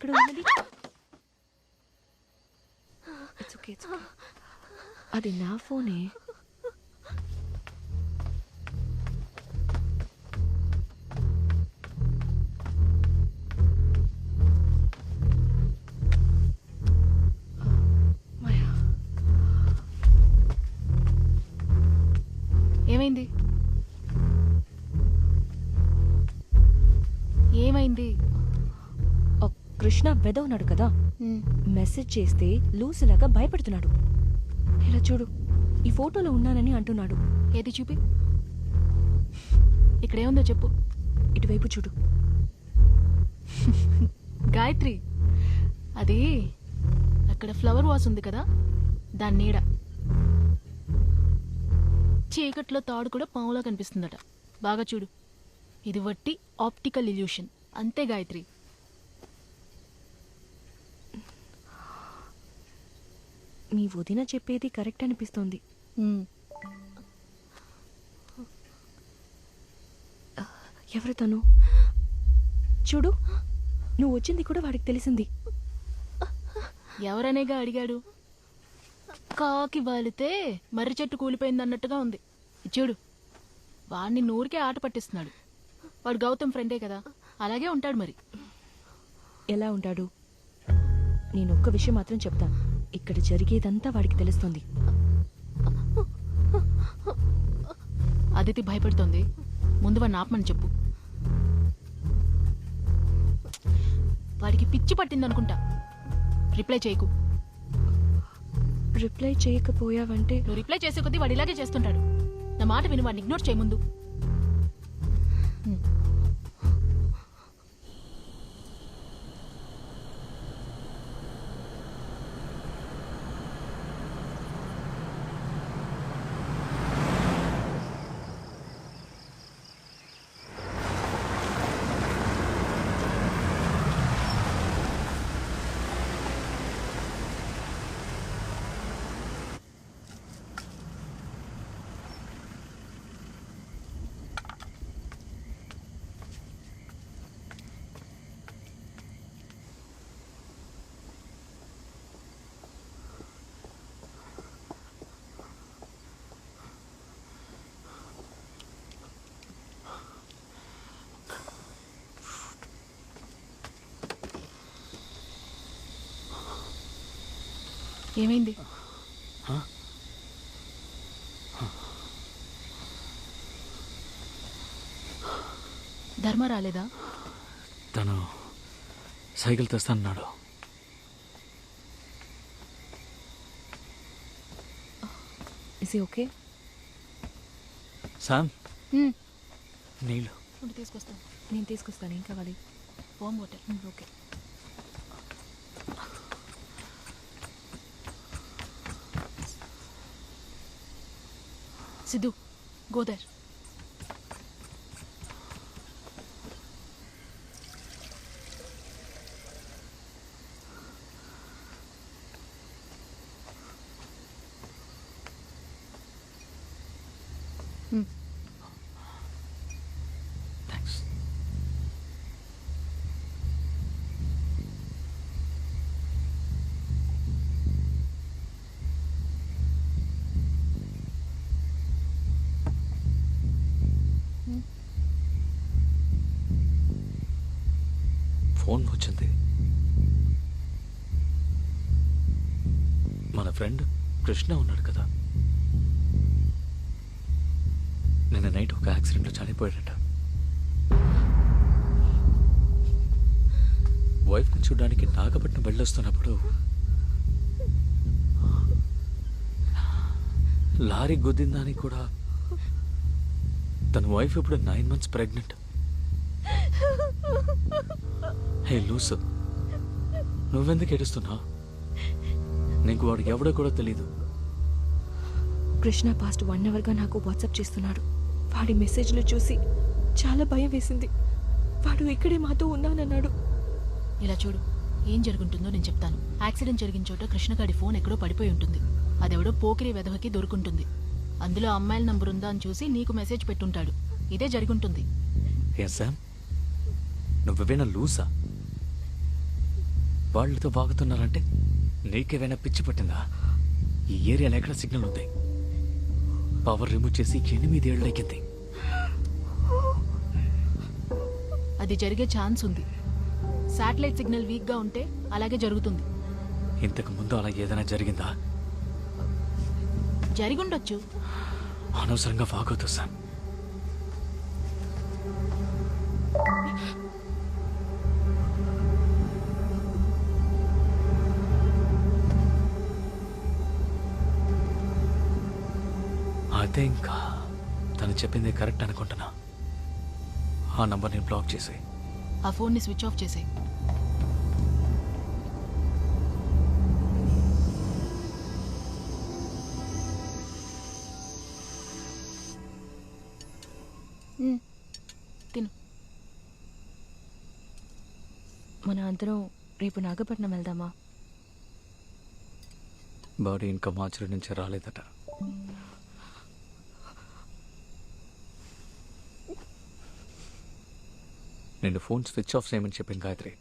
ఇక్కడ ఉన్నది it's okay it's okay అది నా ఫోనే. ఏమైంది? కృష్ణ వెదవున్నాడు కదా. మెసేజ్ చేస్తే లూసులాగా భయపడుతున్నాడు. ఇలా చూడు ఈ ఫోటోలో ఉన్నానని అంటున్నాడు. ఏది చూపి? ఇక్కడేముందో చెప్పు. ఇటువైపు చూడు. గాయత్రి అది అక్కడ ఫ్లవర్ వాస్ ఉంది కదా దాని నీడ. చీకట్లో తాడు కూడా పాములా కనిపిస్తుందట. బాగా చూడు. ఇది వట్టి ఆప్టికల్ ఇల్యూషన్. అంతే గాయత్రి. మీ వదిన చెప్పేది కరెక్ట్ అనిపిస్తోంది. ఎవరు తను? చూడు నువ్వు వచ్చింది కూడా వాడికి తెలిసింది. ఎవరనేగా అడిగాడు? కాకి వాలితే మర్రి చెట్టు కూలిపోయింది అన్నట్టుగా ఉంది. చూడు వాడిని నూరికే ఆట పట్టిస్తున్నాడు. వాడు గౌతమ్ ఫ్రెండే కదా అలాగే ఉంటాడు మరి. ఎలా ఉంటాడు? నేను ఒక్క విషయం మాత్రం చెప్తాను ఇక్కడ జరిగేదంతా వాడికి తెలుస్తుంది. అదితి భయపడుతోంది. ముందు వాడిని ఆపమని చెప్పు. వాడికి పిచ్చి పట్టిందనుకుంటా రిప్లై చేయకు. రిప్లై చేయకపోయావంటే నువ్వు రిప్లై చేసే కొద్దీ వాడు ఇలాగే చేస్తుంటాడు. నా మాట విని వాడిని ఇగ్నోర్ చేయ ఏమైంది? ధర్మ రాలేదా? తను cycle తెస్తానన్నాడు. Is okay Sam hmm. నీళ్ళు. తీసుకొస్తాను. నేను తీసుకొస్తాను. ఏం కావాలి? వామ్ వాటర్ ఓకే సిద్ధు గోదర్. ఫోన్ వచ్చింది. మన ఫ్రెండ్ కృష్ణ ఉన్నాడు కదా. నిన్న నైట్ ఒక యాక్సిడెంట్లో చనిపోయాడట. వైఫ్ని చూడడానికి నాగపట్నం వెళ్ళొస్తున్నప్పుడు లారీ గుద్దిందని కూడా తన వైఫ్ ఇప్పుడు నైన్ మంత్స్ ప్రెగ్నెంట్. హే లూసు. నువ్వెందుకు ఏడుస్తున్నావు? నీకు వాడికి ఎవడో కూడా తెలీదు. కృష్ణ పాస్ట్ వన్ అవర్గా నాకు వాట్సాప్ చేస్తున్నాడు. వాడి మెసేజ్లు చూసి చాలా భయం వేసింది. వాడు ఇక్కడే మాతో ఉన్నానన్నాడు. ఇలా చూడు ఏం జరుగుంటుందో నేను చెప్తాను. యాక్సిడెంట్ జరిగిన చోట కృష్ణగాడి ఫోన్ ఎక్కడో పడిపోయి ఉంటుంది. అదెవడో పోకిరి వెధవకి దొరుకుంటుంది. అందులో అమ్మాయిల నంబర్ ఉందా అని చూసి నీకు మెసేజ్ పెట్టుంటాడు. ఇదే జరుగుంటుంది. ఏ శామ్ నువ్వేనా లూసా? వాళ్ళతో బాగుతున్నారంటే నీకేమైనా పిచ్చి పట్టిందా? ఈ ఏరియాలో ఎక్కడ సిగ్నల్ ఉంది? పవర్ రిమూవ్ చేసి ఎనిమిది ఏళ్ళు ఎక్కింది అది జరిగే ఛాన్స్ ఉంది. శాటిలైట్ సిగ్నల్ వీక్గా ఉంటే అలాగే జరుగుతుంది. ఇంతకు ముందు అలా ఏదైనా జరిగిందా? జరిగుండొచ్చు. అనవసరంగా వాగొద్దు సార్. అదే ఇంకా తను చెప్పింది కరెక్ట్ అనుకుంటున్నా. ఆ నంబర్ని బ్లాక్ చేసి ఆ ఫోన్ని స్విచ్ ఆఫ్ చేసే తిను. మన అందరం రేపు నాగపట్నం వెళ్దామా? బాడీ ఇంకా మార్చుల నుంచి రాలేదట. నేను ఫోన్ స్విచ్ ఆఫ్ చేయమని చెప్పింది గాయత్రి.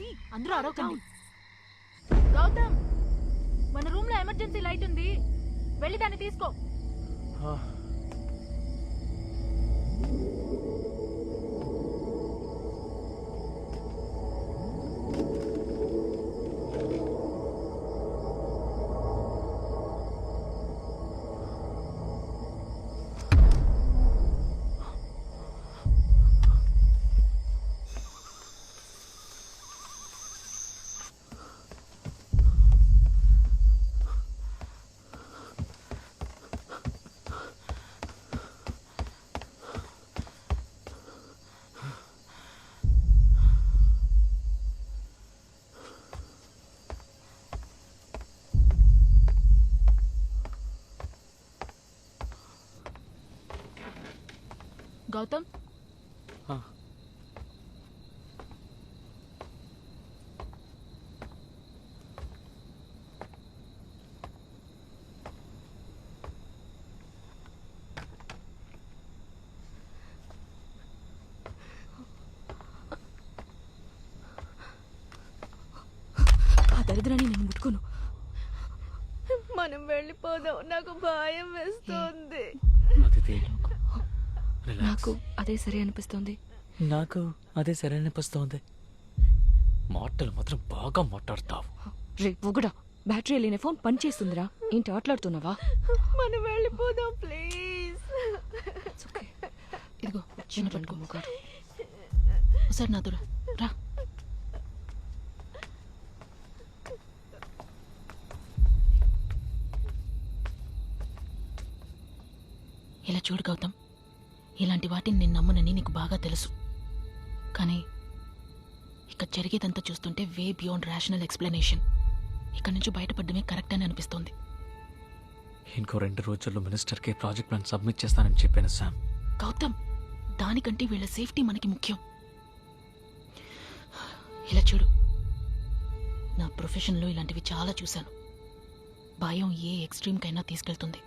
గాయ్స్ అందరూ అరవకండి. గౌతమ్ మన రూమ్లో ఎమర్జెన్సీ లైట్ ఉంది. వెళ్ళి దాన్ని తీసుకో. గౌతమ్. ఆ. దరిద్రాన్ని నేను ముట్టుకోను. మనం వెళ్ళిపోదాం. నాకు భయం వేస్తుంది. నాకు అదే సరే అనిపిస్తుంది. నాకు అదే సరే అనిపిస్తోంది. మాటలు మాత్రం బాగా మాట్లాడతావు. రే ఒకడా బ్యాటరీ లేని ఫోన్ పని చేస్తుందిరా. ఏంటి ఆటలాడుతున్నావా? మనం వెళ్ళిపోదాం ప్లీజ్. ఇదిగో చిన్న పట్టుకో ముఖారు ఒకసారి దూరం రా. ఇలా చూడు గౌతమ్. ఇలాంటి వాటిని నేను నమ్మనని నీకు బాగా తెలుసు. కానీ ఇక్కడ జరిగేదంతా చూస్తుంటే వే బియాండ్ రేషనల్ ఎక్స్ప్లెనేషన్. ఇక్కడ నుంచి బయటపడమే కరెక్ట్ అని అనిపిస్తోంది. ఇంకో రెండు రోజుల్లో మినిస్టర్కి ప్రాజెక్ట్ ప్లాన్ సబ్మిట్ చేస్తానని చెప్పాను శామ్ గౌతమ్ దానికంటే వీళ్ళ సేఫ్టీ మనకి ముఖ్యం. ఇలా చూడు. నా ప్రొఫెషన్లో ఇలాంటివి చాలా చూశాను. భయం ఏ ఎక్స్ట్రీమ్కైనా తీసుకెళ్తుంది.